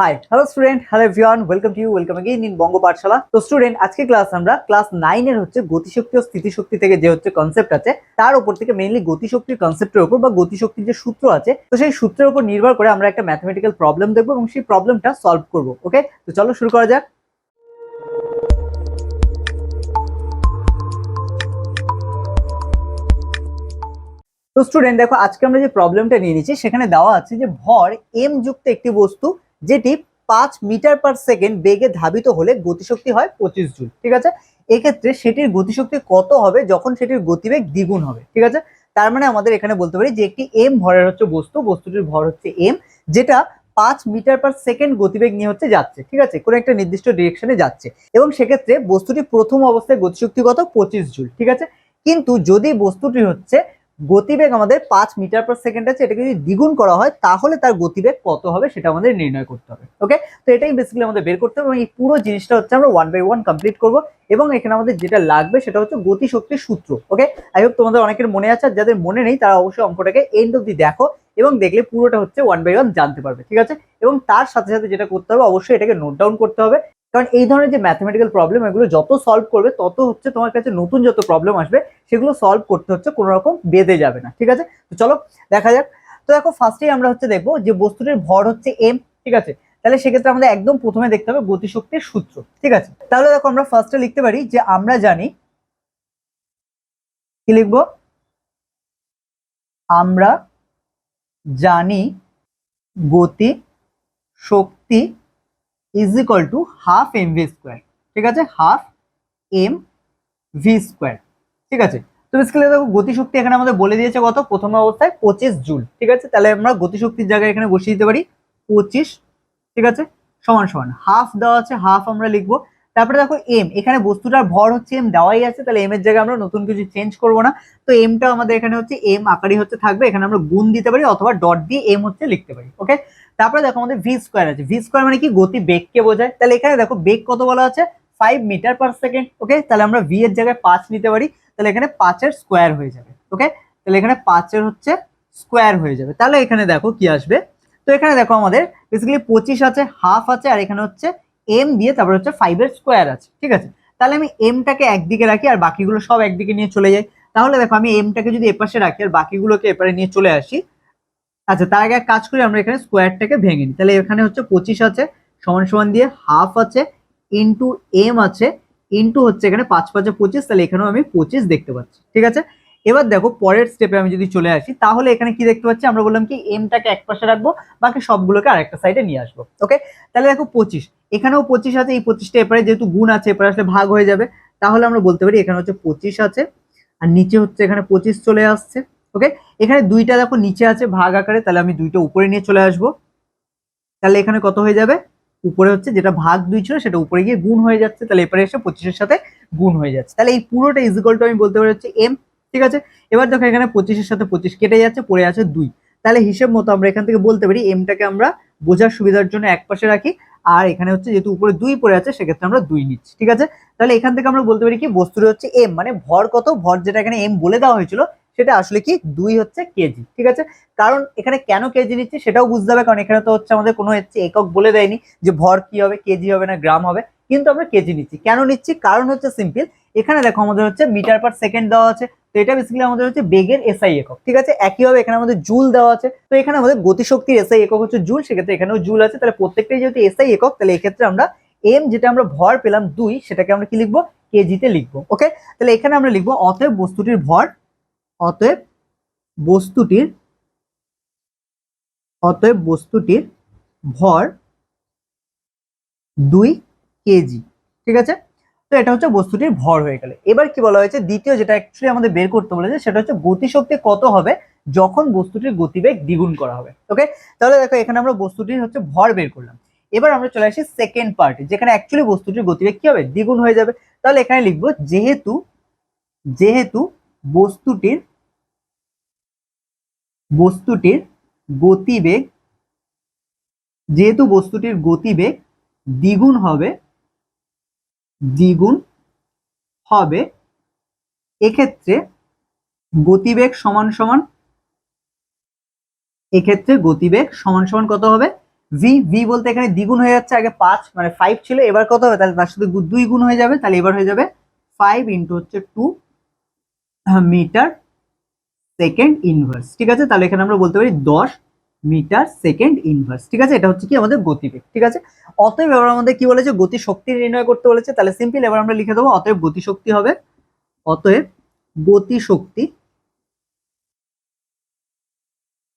Hi hello student hello everyone welcome to you welcome again in Banga Pathshala তো student আজকে class আমরা class নাইনের হচ্ছে গতিশক্তি ও স্থিতিশক্তি থেকে যে হচ্ছে কনসেপ্ট আছে, তার উপর থেকে মেইনলি গতিশক্তির কনসেপ্টের উপর বা গতিশক্তির যে সূত্র আছে, তো সেই সূত্রের উপর নির্ভর করে আমরা একটা ম্যাথমেটিক্যাল প্রবলেম দেখব এবং সেই প্রবলেমটা সলভ করব ওকে তো চলো শুরু করা যাক। তো স্টুডেন্ট দেখো আজকে আমরা যে প্রবলেমটা নিয়ে নিচ্ছি, সেখানে দেওয়া আছে যে ভর এম যুক্ত একটি বস্তু যেটি পাঁচ মিটার পার সেকেন্ড বেগে ধাবিত হলে গতিশক্তি হয় পঁচিশ জুল, ঠিক আছে? এক্ষেত্রে সেটির গতিশক্তি কত হবে যখন সেটির গতিবেগ দ্বিগুণ হবে, ঠিক আছে? তার মানে আমাদের এখানে বলতে পারি যে একটি এম ভরের হচ্ছে বস্তু, বস্তুটির ভর হচ্ছে এম, যেটা পাঁচ মিটার পার সেকেন্ড গতিবেগ নিয়ে হচ্ছে যাচ্ছে, ঠিক আছে? কোনো একটা নির্দিষ্ট ডিরেকশনে যাচ্ছে। এবং সেক্ষেত্রে বস্তুটি প্রথম অবস্থায় গতিশক্তি কত পঁচিশ জুল, ঠিক আছে? কিন্তু যদি বস্তুটি হচ্ছে গতিবেগ আমাদের পাঁচ মিটার পার সেকেন্ড আছে, এটাকে যদি দ্বিগুণ করা হয়, তাহলে তার গতিবেগ কত হবে সেটা আমাদের নির্ণয় করতে হবে ওকে তো এটাই বেসিক্যালি আমাদের বের করতে হবে এবং এই পুরো জিনিসটা হচ্ছে আমরা ওয়ান বাই ওয়ান কমপ্লিট করব এবং এখানে আমাদের যেটা লাগবে সেটা হচ্ছে গতিশক্তির সূত্র ওকে আই হোপ তোমাদের অনেকের মনে আছে আর যাদের মনে নেই, তারা অবশ্যই অঙ্কটাকে এন্ড অব্দি দেখো এবং দেখলে পুরোটা হচ্ছে ওয়ান বাই ওয়ান জানতে পারবে, ঠিক আছে? এবং তার সাথে সাথে যেটা করতে হবে, অবশ্যই এটাকে নোট ডাউন করতে হবে। কারণ এই ধরনের যে ম্যাথমেটিক্যাল প্রবলেম এগুলো যত সলভ করবে, তত হচ্ছে তোমার কাছে নতুন যত প্রবলেম আসবে, সেগুলো সলভ করতে হচ্ছে কোনো রকম বেঁধে যাবে না, ঠিক আছে? তো চলো, দেখা যাক। তো দেখো ফার্স্টেই আমরা হচ্ছে দেখব যে বস্তুটির ভর হচ্ছে এম ঠিক আছে? তাহলে সেক্ষেত্রে আমাদের একদম প্রথমে দেখতে হবে গতিশক্তির সূত্র, ঠিক আছে? তাহলে দেখো, আমরা ফার্স্টে লিখতে পারি যে আমরা জানি কি লিখব? আমরা জানি গতি শক্তি is equal to half M V square ঠিক আছে? হাফ এম ভি স্কোয়ার ঠিক আছে? তো বেসিক্যালি দেখো, গতিশক্তি এখানে আমাদের বলে দিয়েছে কত? প্রথম অবস্থায় পঁচিশ জুল। ঠিক আছে? তাহলে আমরা গতিশক্তির জায়গায় এখানে বসিয়ে দিতে পারি পঁচিশ। ঠিক আছে? সমান সমান। হাফ দেওয়া আছে হাফ আমরা লিখব। তারপরে দেখো এম এখানে বস্তুটার ভর হচ্ছে এম দেওয়াই আছে, তাহলে এম এর জায়গায় আমরা নতুন কিছু চেঞ্জ করব না। তো এমটা আমাদের এখানে হচ্ছে এম আকারই হচ্ছে থাকবে। এখানে আমরা গুণ দিতে পারি অথবা ডট দিয়ে এম হচ্ছে লিখতে পারি ওকে তারপরে দেখো আমাদের ভি স্কোয়ার আছে। ভি স্কোয়ার মানে কি? গতি বেগকে বোঝায়। তাহলে এখানে দেখো বেগ কত বলা আছে? Five metre per second okay তাহলে আমরা ভি এর জায়গায় পাঁচ নিতে পারি। তাহলে এখানে পাঁচের স্কোয়ার হয়ে যাবে ওকে তাহলে এখানে পাঁচের হচ্ছে স্কোয়ার হয়ে যাবে। তাহলে এখানে দেখো কি আসবে? তো এখানে দেখো আমাদের বেসিক্যালি পঁচিশ আছে হাফ আছে, আর এখানে হচ্ছে এম দিয়ে তারপরে হচ্ছে ফাইভের স্কোয়ার আছে, ঠিক আছে? তাহলে আমি এমটাকে একদিকে রাখি আর বাকিগুলো সব একদিকে নিয়ে চলে যাই। তাহলে দেখো আমি এমটাকে যদি এপাশে রাখি আর বাকিগুলোকে এপারে নিয়ে চলে আসি আচ্ছা তার আগে এক কাজ করি, আমরা এখানে স্কোয়ারটাকে ভেঙে নিই। তাহলে এখানে হচ্ছে পঁচিশ আছে, সমান সমান দিয়ে হাফ আছে ইন্টু এম আছে ইন্টু হচ্ছে এখানে পাঁচ পাঁচে পঁচিশ, তাহলে এখানেও আমি পঁচিশ দেখতে পাচ্ছি। ঠিক আছে? এবার দেখো, পরের স্টেপে আমি যদি চলে আসি, তাহলে এখানে কি দেখতে পাচ্ছি? আমরা বললাম কি এমটাকে এক পাশে রাখব, বাকি সবগুলোকে আরেকটা সাইডে নিয়ে আসব। ওকে তাহলে দেখো, পঁচিশ। এখানেও পঁচিশ আছে, এই পঁচিশটা এপারে যেহেতু গুণ আছে, এপারে আসলে ভাগ হয়ে যাবে। তাহলে আমরা বলতে পারি, এখানে হচ্ছে পঁচিশ আছে, আর নিচে হচ্ছে এখানে পঁচিশ চলে আসছে। ওকে এখানে দুইটা দেখো নিচে আছে, ভাগ আকারে, তাহলে আমি দুইটা উপরে নিয়ে চলে আসব। তাহলে এখানে কত হয়ে যাবে? উপরে হচ্ছে যেটা ভাগ দুই ছিল, সেটা উপরে গিয়ে গুণ হয়ে যাচ্ছে, তাহলে এপারে এসে পঁচিশের সাথে গুণ হয়ে যাচ্ছে। তাহলে এই পুরোটা ইজিকল টু আমি বলতে পারি হচ্ছে এম ঠিক আছে? এবার দেখো এখানে পঁচিশের সাথে পঁচিশ কেটে যাচ্ছে, পড়ে আছে দুই। তাহলে হিসেব মতো আমরা এখান থেকে বলতে পারি এমটাকে আমরা বোঝার সুবিধার জন্য এক পাশে রাখি, আর এখানে হচ্ছে যেহেতু উপরে দুই পড়ে আছে, সেক্ষেত্রে আমরা দুই নিচ্ছি, ঠিক আছে? তাহলে এখান থেকে আমরা বলতে পারি কি, বস্তুটা হচ্ছে এম মানে ভর কত? ভর যেটা এখানে এম বলে দেওয়া হয়েছিল সেটা আসলে কি? দুই হচ্ছে কেজি, ঠিক আছে? কারণ এখানে কেন কেজি নিচ্ছি সেটাও বুঝতে হবে, কারণ এখানে তো হচ্ছে আমাদের কোনো হচ্ছে একক বলে দেয়নি যে ভর কি হবে, কেজি হবে না, গ্রাম হবে, কিন্তু আমরা কেজি নিচ্ছি। কেন নিচ্ছি? কারণ হচ্ছে সিম্পল এখানে দেখো আমাদের হচ্ছে মিটার পার সেকেন্ড দেওয়া আছে, তো এটা বেসিক্যালি আমাদের হচ্ছে বেগের এসআই একক, ঠিক আছে? একইভাবে এখানে আমাদের জুল দেওয়া আছে, তো এখানে আমাদের গতিশক্তির এসআই একক হচ্ছে জুল, সেক্ষেত্রে এখানেও জুল আছে, তাহলে প্রত্যেকটাই যেহেতু এসআই একক, তাহলে এক্ষেত্রে আমরা এম যেটা আমরা ভর পেলাম দুই, সেটাকে আমরা কি লিখব? কেজিতে লিখব ওকে তাহলে এখানে আমরা লিখব, অতএব বস্তুটির ভর অতএব বস্তুটির অতএব বস্তুটির ভর দুই কেজি, ঠিক আছে? তো এটা হচ্ছে বস্তুটির ভর হয়ে গেলে। এবার কি বলা হয়েছে? দ্বিতীয় যেটা অ্যাকচুয়ালি আমাদের বের করতে বলেছে, সেটা হচ্ছে গতিশক্তি কত হবে যখন বস্তুটির গতিবেগ দ্বিগুণ করা হবে। ওকে তাহলে দেখো, এখানে আমরা বস্তুটির হচ্ছে ভর বের করলাম। এবার আমরা চলে আসি সেকেন্ড পার্টে যেখানে অ্যাকচুয়ালি বস্তুটির গতিবেগ কি হবে? দ্বিগুণ হয়ে যাবে। তাহলে এখানে লিখব, যেহেতু যেহেতু বস্তুটির বস্তুটির গতিবেগ, যেহেতু বস্তুটির গতিবেগ দ্বিগুণ হবে দ্বিগুণ হবে, এক্ষেত্রে গতিবেগ সমান সমান, এক্ষেত্রে গতিবেগ সমান সমান কত হবে? ভি ভি বলতে এখানে দ্বিগুণ হয়ে যাচ্ছে, আগে পাঁচ মানে ফাইভ ছিল, এবার কত হবে? তাহলে তার সাথে দুই গুণ হয়ে যাবে, তাহলে এবার হয়ে যাবে ফাইভ ইন্টু হচ্ছে টু মিটার সেকেন্ড ইনভার্স, ঠিক আছে? তাহলে এখানে আমরা বলতে পারি দশ মিটার সেকেন্ড ইনভার্স, ঠিক আছে? এটা হচ্ছে কি আমাদের গতিবেগ, ঠিক আছে? অতএব এবার আমাদের কি বলেছে? গতি শক্তি নির্ণয় করতে বলেছে। তাহলে সিম্পল এবার আমরা লিখে দেবো, অতএব গতি শক্তি হবে, অতএব গতি শক্তি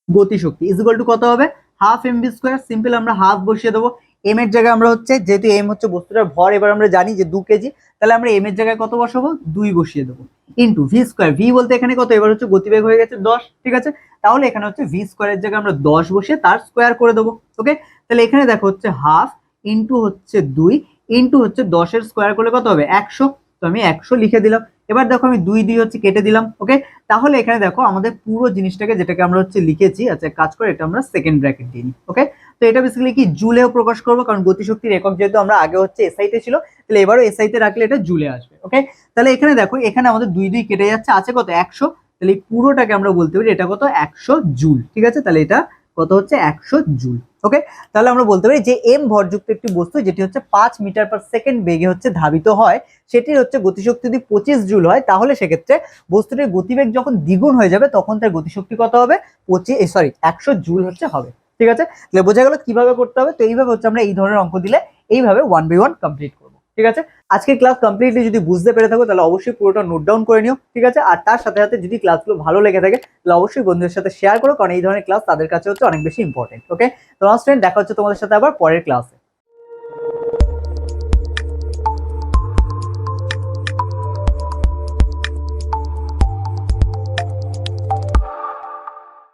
গতি শক্তি ইজ টু কত হবে? Half M V square simple আমরা হাফ বসিয়ে দেবো। এম এর জায়গায় আমরা হচ্ছে, যেহেতু এম হচ্ছে বস্তুটার ভর, এবার আমরা জানি যে দু কেজি, তাহলে আমরা এম এর জায়গায় কত বসাবো? দুই বসিয়ে দেবো। ইন্টু ভি স্কোয়ার ভি বলতে এখানে কত? এবার হচ্ছে গতিবেগ হয়ে গেছে দশ, ঠিক আছে? তাহলে এখানে হচ্ছে ভি স্কোয়ারের জায়গায় আমরা দশ বসিয়ে তার স্কোয়ার করে দেবো ওকে তাহলে এখানে দেখো হচ্ছে হাফ ইন্টু হচ্ছে দুই ইন্টু হচ্ছে দশের স্কোয়ার করলে কত হবে? একশো। তো আমি একশো লিখে দিলাম। এবার দেখো আমি দুই দুই হচ্ছে কেটে দিলাম ওকে তাহলে এখানে দেখো আমাদের পুরো জিনিসটাকে যেটাকে আমরা হচ্ছে লিখেছি আচ্ছা কাজ করে, এটা আমরা সেকেন্ড ব্র্যাকেট দিয়ে নিই ওকে তো এটা বেসিক্যালি কি জুলেও প্রকাশ করব, কারণ গতিশক্তির একক যেহেতু আমরা আগে হচ্ছে এসআইতে ছিল, তাহলে এবারও এসআইতে রাখলে এটা জুলে আসবে ওকে তাহলে এখানে দেখো, এখানে আমাদের দুই দুই কেটে যাচ্ছে, আছে কত? একশো। তাহলে পুরোটাকে আমরা বলতে পারি এটা কত? একশো জুল, ঠিক আছে? তাহলে এটা কত হচ্ছে? একশো জুল। ওকে তাহলে আমরা বলতে পারি যে এম ভরযুক্ত একটি বস্তু যেটি হচ্ছে পাঁচ মিটার পার সেকেন্ড বেগে হচ্ছে ধাবিত হয় সেটির হচ্ছে গতিশক্তি যদি পঁচিশ জুল হয়, তাহলে সেক্ষেত্রে বস্তুটির গতিবেগ যখন দ্বিগুণ হয়ে যাবে, তখন তার গতিশক্তি কত হবে? পঁচিশ সরি একশো জুল হচ্ছে হবে। ঠিক আছে? তাহলে বোঝা গেল কীভাবে করতে হবে? তো এইভাবে হচ্ছে আমরা এই ধরনের অঙ্ক দিলে এইভাবে ওয়ান বাই ওয়ান কমপ্লিট ঠিক আছে? আজকের ক্লাস কমপ্লিটলি যদি বুঝতে পেরে থাকো, তাহলে অবশ্যই পুরোটা নোট ডাউন করে নিও, ঠিক আছে? আর তার সাথে সাথে যদি ক্লাসগুলো ভালো লেগে থাকে, তাহলে অবশ্যই বন্ধুদের সাথে শেয়ার করো, কারণ এই ধরনের ক্লাস তাদের কাছে হচ্ছে অনেক বেশি ইম্পর্টেন্ট ওকে তোমার স্টুডেন্ট দেখা হচ্ছে তোমাদের সাথে আবার পরের ক্লাসে